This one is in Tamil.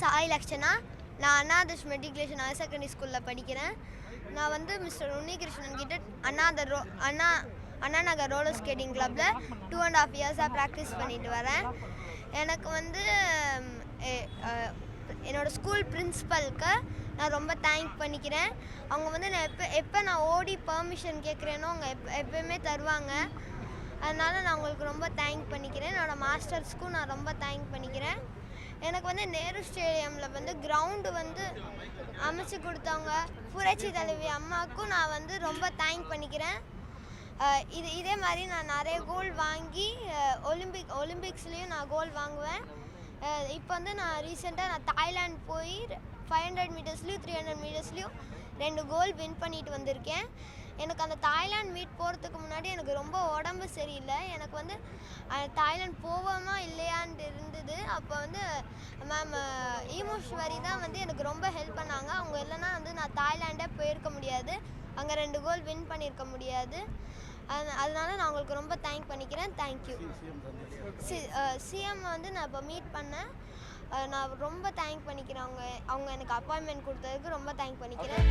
சாய் அர்ச்சனா நான் அண்ணாதர்ஷ் மெட்ரிகுலேஷன் ஹையர் செகண்டரி ஸ்கூலில் படிக்கிறேன்। நான் வந்து மிஸ்டர் உன்னிகிருஷ்ணன் கிட்ட அண்ணாதர் ரோ அண்ணா அண்ணா நகர் ரோலர் ஸ்கேட்டிங் கிளப்பில் டூ அண்ட் ஆஃப் இயர்ஸாக ப்ராக்டிஸ் பண்ணிட்டு வரேன்। எனக்கு வந்து என்னோடய ஸ்கூல் பிரின்ஸிபலுக்கு நான் ரொம்ப தேங்க் பண்ணிக்கிறேன்। அவங்க வந்து நான் எப்போ எப்போ நான் ஓடி பர்மிஷன் கேட்குறேனோ அவங்க எப்போ எப்போயுமே தருவாங்க। அதனால நான் உங்களுக்கு ரொம்ப தேங்க் பண்ணிக்கிறேன். என்னோடய மாஸ்டர்ஸ்க்கும் நான் ரொம்ப தேங்க் பண்ணிக்கிறேன். எனக்கு வந்து நேரு ஸ்டேடியமில் வந்து கிரவுண்டு வந்து அமைச்சு கொடுத்தவங்க புரட்சி தலைவி அம்மாவுக்கும் நான் வந்து ரொம்ப தேங்க் பண்ணிக்கிறேன். இது இதே மாதிரி நான் நிறைய கோல் வாங்கி ஒலிம்பிக் ஒலிம்பிக்ஸ்லேயும் நான் கோல் வாங்குவேன். இப்போ வந்து நான் ரீசெண்டாக நான் தாய்லாந்து போய் ஃபைவ் ஹண்ட்ரட் மீட்டர்ஸ்லேயும் த்ரீ ஹண்ட்ரட் மீட்டர்ஸ்லேயும் ரெண்டு கோல் வின் பண்ணிட்டு வந்திருக்கேன். எனக்கு அந்த தாய்லாந்து மீட் போகிறதுக்கு முன்னாடி எனக்கு ரொம்ப உடம்பு சரியில்லை. எனக்கு வந்து தாய்லாந்து போவோமா இல்லையான்ட்டு இருந்தது. அப்போ வந்து மேம் ஈமோஸ்வரி தான் வந்து எனக்கு ரொம்ப ஹெல்ப் பண்ணாங்க. அவங்க இல்லைன்னா வந்து நான் தாய்லாண்டே போயிருக்க முடியாது. அங்கே ரெண்டு கோல் வின் பண்ணியிருக்க முடியாது. அதனால நான் உங்களுக்கு ரொம்ப தேங்க் பண்ணிக்கிறேன். தேங்க்யூ சி சிஎம் வந்து நான் இப்போ மீட் பண்ணேன். நான் ரொம்ப தேங்க் பண்ணிக்கிறேன். அவங்க அவங்க எனக்கு அப்பாயின்மெண்ட் கொடுத்ததுக்கு ரொம்ப தேங்க் பண்ணிக்கிறேன்.